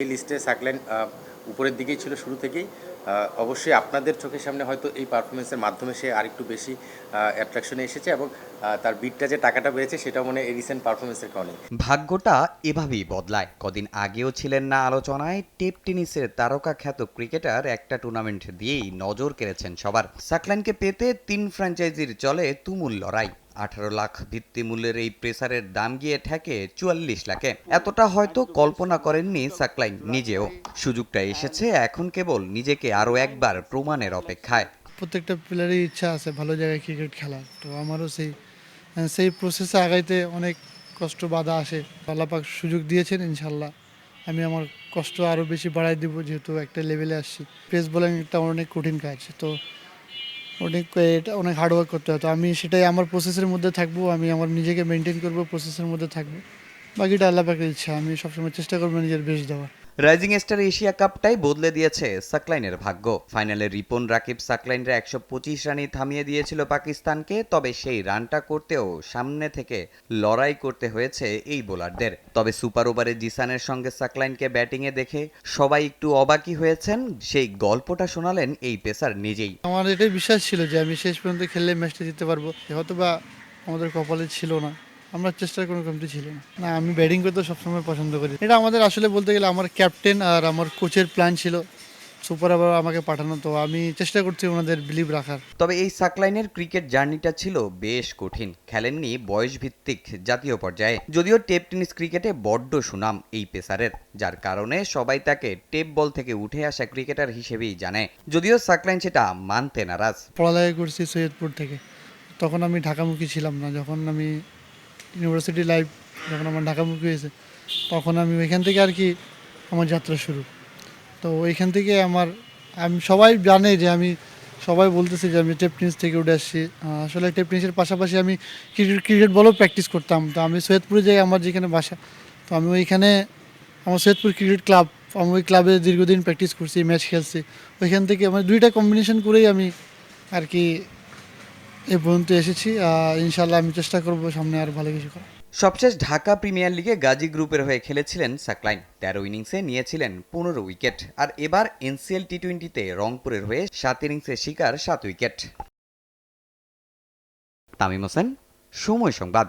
এই লিস্টে সাকল্যান্ড উপরের দিকেই ছিল শুরু থেকেই। অবশ্যই আপনাদের চোখের সামনে হয়তো এই পারফরমেন্সের মাধ্যমে সে আরেকটু বেশি অ্যাট্রাকশনে এসেছে এবং তার বিটটা যে টাকাটা বেড়েছে সেটাও মনে এই রিসেন্ট পারফরমেন্সের কারণে। ভাগ্যটা এভাবেই বদলায়। কদিন আগেও ছিলেন না আলোচনায়, টেপ টেনিসের তারকা খ্যাত ক্রিকেটার একটা টুর্নামেন্ট দিয়েই নজর কেড়েছেন সবার। সাকলাইনকে পেতে তিন ফ্র্যাঞ্চাইজির চলে তুমুল লড়াই। আঠারো লাখ ভিত্তিমূল্যের এই প্রেসারের দাম গিয়ে ঠেকে চুয়াল্লিশ লাখে। এতটা হয়তো কল্পনা করেননি সাকলাইন নিজেও। সুযোগটা এসেছে, এখন কেবল নিজেকে আরও একবার প্রমাণের অপেক্ষায়। প্রত্যেকটা প্লেয়ারেরই ইচ্ছা আছে ভালো জায়গায় ক্রিকেট খেলা তো আমারও সেই সেই প্রসেসে আগাইতে অনেক কষ্ট, বাধা আসে। আল্লাপাক সুযোগ দিয়েছেন ইনশাল্লাহ আমি আমার কষ্ট আরও বেশি বাড়াই দিব, যেহেতু একটা লেভেলে আসছি। পেস বোলিং একটা অনেক কঠিন কাজ, তো অনেক, এটা অনেক হার্ডওয়ার্ক করতে হয়। তো আমি সেটাই আমার প্রসেসের মধ্যে থাকব, আমি আমার নিজেকে মেনটেন করব প্রসেসের মধ্যে থাকব। বাকিটা আল্লাহ পাকের ইচ্ছা, আমি সবসময় চেষ্টা করব নিজের বেশ দেওয়ার। রাইজিং স্টার এশিয়া কাপটাই বদলে দিয়েছে সাকলাইনের ভাগ্য। ফাইনালে রিপন রাকিব সাকলাইনরা একশো পঁচিশ রানে থামিয়ে দিয়েছিল পাকিস্তানকে, তবে সেই রানটা করতেও সামনে থেকে লড়াই করতে হয়েছে এই বোলারদের। তবে সুপার ওভারে জিসানের সঙ্গে সাকলাইনকে ব্যাটিংয়ে দেখে সবাই একটু অবাকই হয়েছেন। সেই গল্পটা শোনালেন এই পেসার নিজেই। আমার এটাই বিশ্বাস ছিল যে আমি শেষ পর্যন্ত খেললে ম্যাচটা জিততে পারব। হয়তো বা আমাদের কপালে ছিল না। আমরা চেষ্টার কোনো কমতি ছিল না। না আমি ব্যাটিং করতে সবসময় পছন্দ করি। এটা আমাদের আসলে বলতে গেলে আমার ক্যাপ্টেন আর আমার কোচের প্ল্যান ছিল। সুপার আবার আমাকে পাঠানো তো আমি চেষ্টা করছি ওনাদের বিলিভ রাখার। তবে এই সাকলাইনের ক্রিকেট জার্নিটা ছিল বেশ কঠিন। খেলেননি বয়স ভিত্তিক জাতীয় পর্যায়ে। যদিও টেপ টেনিস ক্রিকেটে বড্ড সুনাম এই পেসারের যার কারণে সবাই তাকে টেপ বল থেকে উঠে আসা ক্রিকেটার হিসেবেই জানে। যদিও সাকলাইন সেটা মানতে নারাজ। পড়ালেখা করছি সৈয়দপুর থেকে। তখন আমি ঢাকামুখী ছিলাম না যখন আমি ইউনিভার্সিটি লাইফ যখন আমার ঢাকামুখী হয়েছে, তখন আমি ওইখান থেকে আর কি আমার যাত্রা শুরু। তো ওইখান থেকে আমার, আমি সবাই জানে যে আমি, সবাই বলতেছে যে আমি টেপনিস থেকে উঠে আসছি। আসলে টেপনিসের পাশাপাশি আমি ক্রিকেট ক্রিকেট বলও প্র্যাকটিস করতাম। তো আমি সৈয়দপুরে যাই আমার যেখানে বাসা, তো আমি ওইখানে আমার সৈয়দপুর ক্রিকেট ক্লাব আমি ওই ক্লাবে দীর্ঘদিন প্র্যাকটিস করছি ম্যাচ খেলছি। ওইখান থেকে মানে দুইটা কম্বিনেশন করেই আমি আর কি এ পর্যন্ত এসেছি ইনশাল্লাহ আমি চেষ্টা করব সামনে আর ভালো কিছু করার। সবশেষ ঢাকা প্রিমিয়ার লিগে গাজী গ্রুপের হয়ে খেলেছিলেন সাকলাইন। তেরো ইনিংসে নিয়েছিলেন পনেরো উইকেট। আর এবার এনসিএল টি টোয়েন্টিতে রংপুরের হয়ে সাত ইনিংসে শিকার, সাত উইকেট। তামিম হোসেন, সময় সংবাদ।